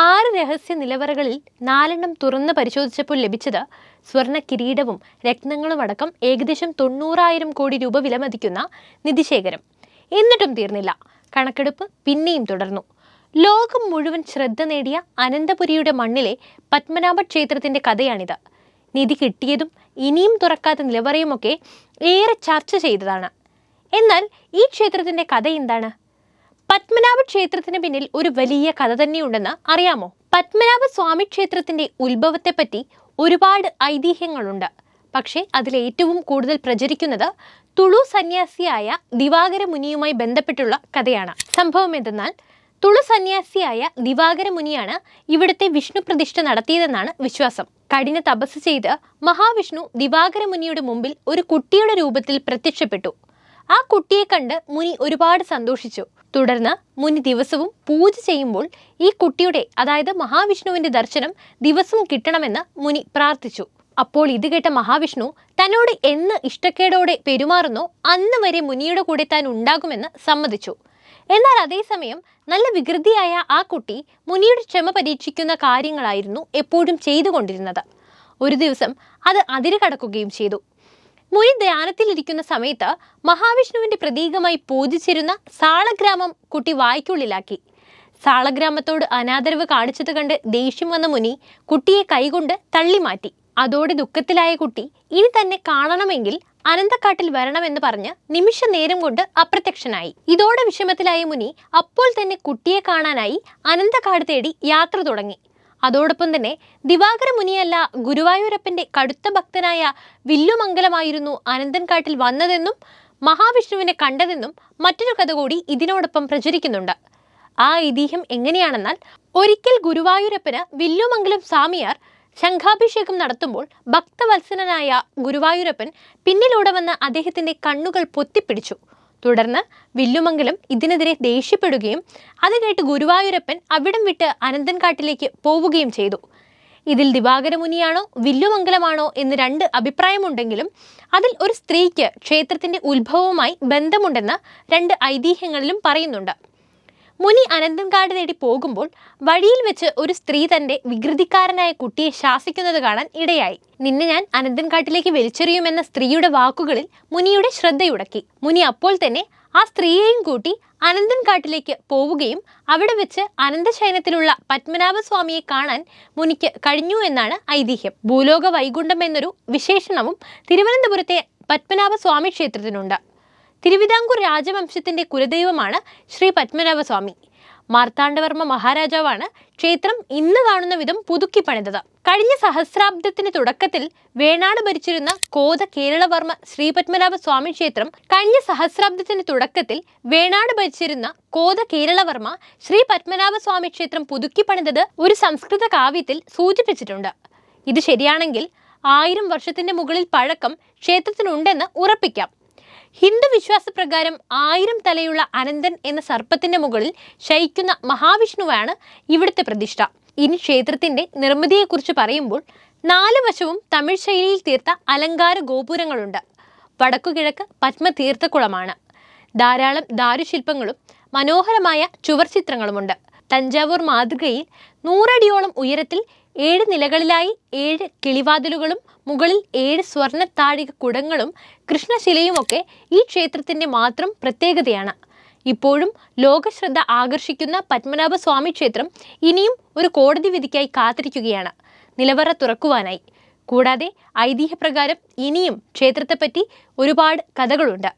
ആറ് രഹസ്യ നിലവറകളിൽ നാലെണ്ണം തുറന്ന് പരിശോധിച്ചപ്പോൾ ലഭിച്ചത് സ്വർണ കിരീടവും രത്നങ്ങളും അടക്കം ഏകദേശം തൊണ്ണൂറായിരം കോടി രൂപ വിലമതിക്കുന്ന നിധിശേഖരം. എന്നിട്ടും തീർന്നില്ല. കണക്കെടുപ്പ് പിന്നെയും തുടർന്നു. ലോകം മുഴുവൻ ശ്രദ്ധ നേടിയ അനന്തപുരിയുടെ മണ്ണിലെ പത്മനാഭ ക്ഷേത്രത്തിന്റെ കഥയാണിത്. നിധി കിട്ടിയതും ഇനിയും തുറക്കാത്ത നിലവറയുമൊക്കെ ഏറെ ചർച്ച ചെയ്തതാണ്. എന്നാൽ ഈ ക്ഷേത്രത്തിന്റെ കഥ എന്താണ്? പത്മനാഭ ക്ഷേത്രത്തിന് പിന്നിൽ ഒരു വലിയ കഥ തന്നെയുണ്ടെന്ന് അറിയാമോ? പത്മനാഭ സ്വാമി ക്ഷേത്രത്തിന്റെ ഉത്ഭവത്തെപ്പറ്റി ഒരുപാട് ഐതിഹ്യങ്ങളുണ്ട്. പക്ഷേ അതിൽ ഏറ്റവും കൂടുതൽ പ്രചരിക്കുന്നത് തുളു സന്യാസിയായ ദിവാകര മുനിയുമായി ബന്ധപ്പെട്ടുള്ള കഥയാണ്. സംഭവം എന്തെന്നാൽ തുളു സന്യാസിയായ ദിവാകര മുനിയാണ് ഇവിടുത്തെ വിഷ്ണു പ്രതിഷ്ഠ നടത്തിയതെന്നാണ് വിശ്വാസം. കഠിന തപസ് ചെയ്ത് മഹാവിഷ്ണു ദിവാകര മുനിയുടെ മുമ്പിൽ ഒരു കുട്ടിയുടെ രൂപത്തിൽ പ്രത്യക്ഷപ്പെട്ടു. ആ കുട്ടിയെ കണ്ട് മുനി ഒരുപാട് സന്തോഷിച്ചു. തുടർന്ന് മുൻ ദിവസവും പൂജ ചെയ്യുമ്പോൾ ഈ കുട്ടിയുടെ അതായത് മഹാവിഷ്ണുവിന്റെ ദർശനം ദിവസവും കിട്ടണമെന്ന് മുനി പ്രാർത്ഥിച്ചു. അപ്പോൾ ഇത് കേട്ട മഹാവിഷ്ണു തന്നോട് എന്ന് ഇഷ്ടക്കേടോടെ പെരുമാറുന്നോ അന്ന് വരെ മുനിയുടെ കൂടെ താൻ ഉണ്ടാകുമെന്ന് സമ്മതിച്ചു. എന്നാൽ അതേസമയം നല്ല വികൃതിയായ ആ കുട്ടി മുനിയുടെ ക്ഷമ പരീക്ഷിക്കുന്ന കാര്യങ്ങളായിരുന്നു എപ്പോഴും ചെയ്തുകൊണ്ടിരുന്നത്. ഒരു ദിവസം അത് അതിര് കടക്കുകയും ചെയ്തു. മുനി ധ്യാനത്തിലിരിക്കുന്ന സമയത്ത് മഹാവിഷ്ണുവിന്റെ പ്രതീകമായി പൂജിച്ചിരുന്ന സാളഗ്രാമം കുട്ടി വായ്ക്കുള്ളിലാക്കി. സാളഗ്രാമത്തോട് അനാദരവ് കാണിച്ചത് കണ്ട് ദേഷ്യം വന്ന മുനി കുട്ടിയെ കൈകൊണ്ട് തള്ളിമാറ്റി. അതോടെ ദുഃഖത്തിലായ കുട്ടി ഇനി തന്നെ കാണണമെങ്കിൽ അനന്തക്കാട്ടിൽ വരണമെന്ന് പറഞ്ഞ് നിമിഷ നേരം കൊണ്ട് അപ്രത്യക്ഷനായി. ഇതോടെ വിഷമത്തിലായ മുനി അപ്പോൾ തന്നെ കുട്ടിയെ കാണാനായി അനന്തക്കാട് തേടി യാത്ര തുടങ്ങി. അതോടൊപ്പം തന്നെ ദിവാകര മുനിയല്ല ഗുരുവായൂരപ്പന്റെ കടുത്ത ഭക്തനായ വില്ലുമംഗലമായിരുന്നു അനന്തൻകാട്ടിൽ വന്നതെന്നും മഹാവിഷ്ണുവിനെ കണ്ടതെന്നും മറ്റൊരു കഥ കൂടി ഇതിനോടൊപ്പം പ്രചരിക്കുന്നുണ്ട്. ആ ഐതിഹ്യം എങ്ങനെയാണെന്നാൽ ഒരിക്കൽ ഗുരുവായൂരപ്പന് വില്ലുമംഗലം സ്വാമിയാർ ശംഖാഭിഷേകം നടത്തുമ്പോൾ ഭക്തവത്സലനായ ഗുരുവായൂരപ്പൻ പിന്നിലൂടെ വന്ന അദ്ദേഹത്തിന്റെ കണ്ണുകൾ പൊത്തിപ്പിടിച്ചു. തുടർന്ന് വില്ലുമംഗലം ഇതിനെതിരെ ദേഷ്യപ്പെടുകയും അത് കേട്ട് ഗുരുവായൂരപ്പൻ അവിടം വിട്ട് അനന്തൻകാട്ടിലേക്ക് പോവുകയും ചെയ്തു. ഇതിൽ ദിവാകരമുനിയാണോ വില്ലുമംഗലമാണോ എന്ന് രണ്ട് അഭിപ്രായമുണ്ടെങ്കിലും അതിൽ ഒരു സ്ത്രീക്ക് ക്ഷേത്രത്തിന്റെ ഉത്ഭവവുമായി ബന്ധമുണ്ടെന്ന് രണ്ട് ഐതിഹ്യങ്ങളിലും പറയുന്നുണ്ട്. മുനി അനന്തൻകാട് നേടി പോകുമ്പോൾ വഴിയിൽ വെച്ച് ഒരു സ്ത്രീ തന്റെ വികൃതിക്കാരനായ കുട്ടിയെ ശാസിക്കുന്നത് കാണാൻ ഇടയായി. നിന്നെ ഞാൻ അനന്തൻകാട്ടിലേക്ക് വലിച്ചെറിയുമെന്ന സ്ത്രീയുടെ വാക്കുകളിൽ മുനിയുടെ ശ്രദ്ധയുടക്കി. മുനി അപ്പോൾ തന്നെ ആ സ്ത്രീയെയും കൂട്ടി അനന്തൻകാട്ടിലേക്ക് പോവുകയും അവിടെ വെച്ച് അനന്തശയനത്തിലുള്ള പത്മനാഭസ്വാമിയെ കാണാൻ മുനിക്ക് കഴിഞ്ഞു എന്നാണ് ഐതിഹ്യം. ഭൂലോക വൈകുണ്ഠം എന്നൊരു വിശേഷണവും തിരുവനന്തപുരത്തെ പത്മനാഭസ്വാമി ക്ഷേത്രത്തിനുണ്ട്. തിരുവിതാംകൂർ രാജവംശത്തിന്റെ കുലദൈവമാണ് ശ്രീ പത്മനാഭസ്വാമി. മാർത്താണ്ഡവർമ്മ മഹാരാജാവാണ് ക്ഷേത്രം ഇന്ന് കാണുന്ന വിധം പുതുക്കി പണിതത്. കഴിഞ്ഞ സഹസ്രാബ്ദത്തിന് തുടക്കത്തിൽ വേണാട് ഭരിച്ചിരുന്ന കോത കേരളവർമ്മ ശ്രീ പത്മനാഭ സ്വാമി ക്ഷേത്രം കഴിഞ്ഞ സഹസ്രാബ്ദത്തിന് തുടക്കത്തിൽ വേണാട് ഭരിച്ചിരുന്ന കോത കേരളവർമ്മ ശ്രീ പത്മനാഭ സ്വാമി ക്ഷേത്രം പുതുക്കി പണിതത് ഒരു സംസ്കൃത കാവ്യത്തിൽ സൂചിപ്പിച്ചിട്ടുണ്ട്. ഇത് ശരിയാണെങ്കിൽ ആയിരം വർഷത്തിന്റെ മുകളിൽ പഴക്കം ക്ഷേത്രത്തിനുണ്ടെന്ന് ഉറപ്പിക്കാം. ഹിന്ദു വിശ്വാസപ്രകാരം ആയിരം തലയുള്ള അനന്തൻ എന്ന സർപ്പത്തിന്റെ മുകളിൽ ശയിക്കുന്ന മഹാവിഷ്ണുവാണ് ഇവിടുത്തെ പ്രതിഷ്ഠ. ഇനി ക്ഷേത്രത്തിന്റെ നിർമ്മിതിയെക്കുറിച്ച് പറയുമ്പോൾ നാല് വശവും തമിഴ് ശൈലിയിൽ തീർത്ത അലങ്കാര ഗോപുരങ്ങളുണ്ട്. വടക്കുകിഴക്ക് പത്മതീർത്ഥക്കുളമാണ്. ധാരാളം ദാരുശില്പങ്ങളും മനോഹരമായ ചുവർ ചിത്രങ്ങളുമുണ്ട് തഞ്ചാവൂർ മാതൃകയിൽ നൂറടിയോളം ഉയരത്തിൽ ഏഴ് നിലകളിലായി ഏഴ് കിളിവാതിലുകളും മുകളിൽ ഏഴ് സ്വർണ താഴിക കുടങ്ങളും കൃഷ്ണശിലയുമൊക്കെ ഈ ക്ഷേത്രത്തിന്റെ മാത്രം പ്രത്യേകതയാണ്. ഇപ്പോഴും ലോകശ്രദ്ധ ആകർഷിക്കുന്ന പത്മനാഭസ്വാമി ക്ഷേത്രം ഇനിയും ഒരു കോടതി വിധിക്കായി കാത്തിരിക്കുകയാണ്. നിലവറ തുറക്കുവാനായി. കൂടാതെ ഐതിഹ്യപ്രകാരം ഇനിയും ക്ഷേത്രത്തെപ്പറ്റി ഒരുപാട് കഥകളുണ്ട്.